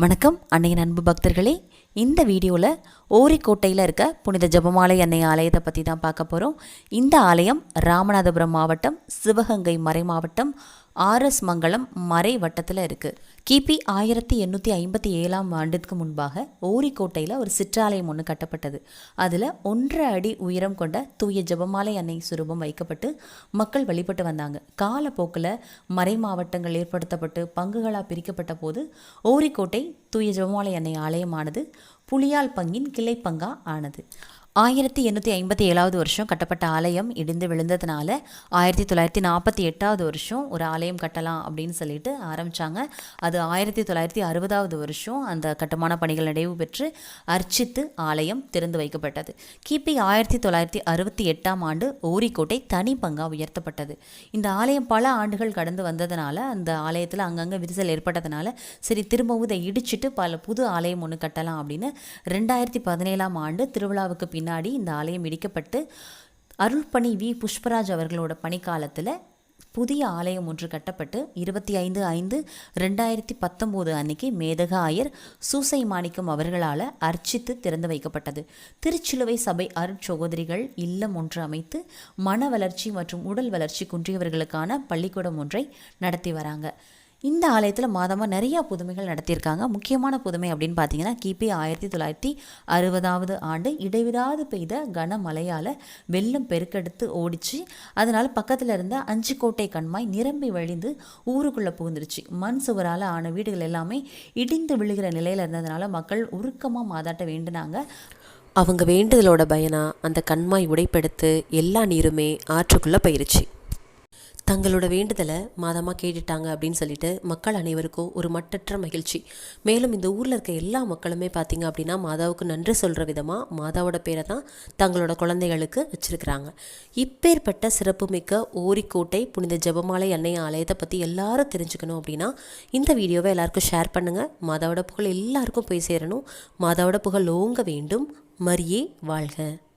வணக்கம் அன்னையின் அன்பு பக்தர்களே. இந்த வீடியோவில் ஓரிக்கோட்டையில் இருக்க புனித ஜெபமாலை அன்னை ஆலயத்தை பற்றி தான் பார்க்க போகிறோம் இந்த ஆலயம் ராமநாதபுரம் மாவட்டம் சிவகங்கை மறை மாவட்டம் ஆர்எஸ் மங்கலம் மறை வட்டத்தில் இருக்குது கிபி ஆயிரத்தி எண்ணூற்றி ஐம்பத்தி ஏழாம் ஆண்டுக்கு முன்பாக ஓரிக்கோட்டையில் ஒரு சிற்றாலயம் ஒன்று கட்டப்பட்டது. அதில் ஒன்றரை அடி உயரம் கொண்ட தூய ஜெபமாலை அன்னை சுரூபம் வைக்கப்பட்டு மக்கள் வழிபட்டு வந்தாங்க. காலப்போக்கில் மறை மாவட்டங்கள் ஏற்படுத்தப்பட்டு பங்குகளாக பிரிக்கப்பட்ட போது ஓரிக்கோட்டை தூய ஜெபமாலை அன்னை ஆலயமானது புலியால் பங்கின் கிளை பங்கா ஆனது. ஆயிரத்தி எண்ணூற்றி ஐம்பத்தி ஏழாவது வருஷம் கட்டப்பட்ட ஆலயம் இடிந்து விழுந்ததுனால ஆயிரத்தி தொள்ளாயிரத்தி நாற்பத்தி எட்டாவது வருஷம் ஒரு ஆலயம் கட்டலாம் அப்படின்னு சொல்லிட்டு ஆரம்பித்தாங்க அது ஆயிரத்தி தொள்ளாயிரத்தி அறுபதாவது வருஷம் அந்த கட்டுமான பணிகள் நிறைவு பெற்று அர்ச்சித்து ஆலயம் திறந்து வைக்கப்பட்டது. கிபி ஆயிரத்தி தொள்ளாயிரத்தி அறுபத்தி எட்டாம் ஆண்டு ஓரிக்கோட்டை தனி பங்காக உயர்த்தப்பட்டது. இந்த ஆலயம் பல ஆண்டுகள் கடந்து வந்ததுனால அந்த ஆலயத்தில் அங்கங்கே விரிசல் ஏற்பட்டதுனால சரி திரும்பவும் இதை இடிச்சிட்டு பல புது ஆலயம் ஒன்று கட்டலாம் அப்படின்னு ரெண்டாயிரத்தி பதினேழாம் ஆண்டு திருவிழாவுக்கு பின்னாடி இந்த ஆலயம் இடிக்கப்பட்டு அருள்பணி வி. புஷ்பராஜ் அவர்களோட பணிக்காலத்தில் புதிய ஆலயம் ஒன்று கட்டப்பட்டு இருபத்தி ஐந்து ஐந்து ரெண்டாயிரத்தி பத்தொம்போது அன்னைக்கு மேதக ஆயர் சூசை மாணிக்கம் அவர்களால் அர்ச்சித்து திறந்து வைக்கப்பட்டது. திருச்சிலுவை சபை அருட்சகோதரிகள் இல்லம் ஒன்று அமைத்து மன வளர்ச்சி மற்றும் உடல் வளர்ச்சி குன்றியவர்களுக்கான பள்ளிக்கூடம் ஒன்றை நடத்தி வராங்க. இந்த ஆலயத்தில் மாதமாக நிறையா புதுமைகள் நடத்தியிருக்காங்க. முக்கியமான புதுமை அப்படின்னு பார்த்தீங்கன்னா கிபி ஆயிரத்தி தொள்ளாயிரத்தி அறுபதாவது ஆண்டு இடைவிடாது பெய்த கனமழையால் வெள்ளம் பெருக்கெடுத்து ஓடிச்சு அதனால் பக்கத்தில் இருந்த அஞ்சுக்கோட்டை கண்மாய் நிரம்பி வழிந்து ஊருக்குள்ளே புகுந்துருச்சு. மண் சுவரால் ஆன வீடுகள் எல்லாமே இடிந்து விழுகிற நிலையில் இருந்ததுனால மக்கள் உருக்கமாக மாதாட்ட வேண்டினாங்க. அவங்க வேண்டுதலோட பயனா அந்த கண்மாய் உடைப்பெடுத்து எல்லா நீருமே ஆற்றுக்குள்ளே போயிருச்சு. தங்களோட வேண்டுதலை மாதமாக கேட்டுட்டாங்க அப்படின்னு சொல்லிட்டு மக்கள் அனைவருக்கும் ஒரு மட்டற்ற மகிழ்ச்சி. மேலும் இந்த ஊரில் இருக்க எல்லா மக்களுமே பார்த்தீங்க அப்படின்னா மாதாவுக்கு நன்றி சொல்கிற விதமாக மாதாவோட பேரை தான் தங்களோட குழந்தைகளுக்கு வச்சுருக்கிறாங்க. இப்பேற்பட்ட சிறப்புமிக்க ஓரிக்கோட்டை புனித ஜெபமாலை அன்னை ஆலயத்தை பற்றி எல்லாரும் தெரிஞ்சுக்கணும் அப்படின்னா இந்த வீடியோவை எல்லாருக்கும் ஷேர் பண்ணுங்கள் மாதாவோட புகழ் எல்லாருக்கும் போய் சேரணும். மாதாவோட புகழ் ஓங்க வேண்டும். மரியே வாழ்க.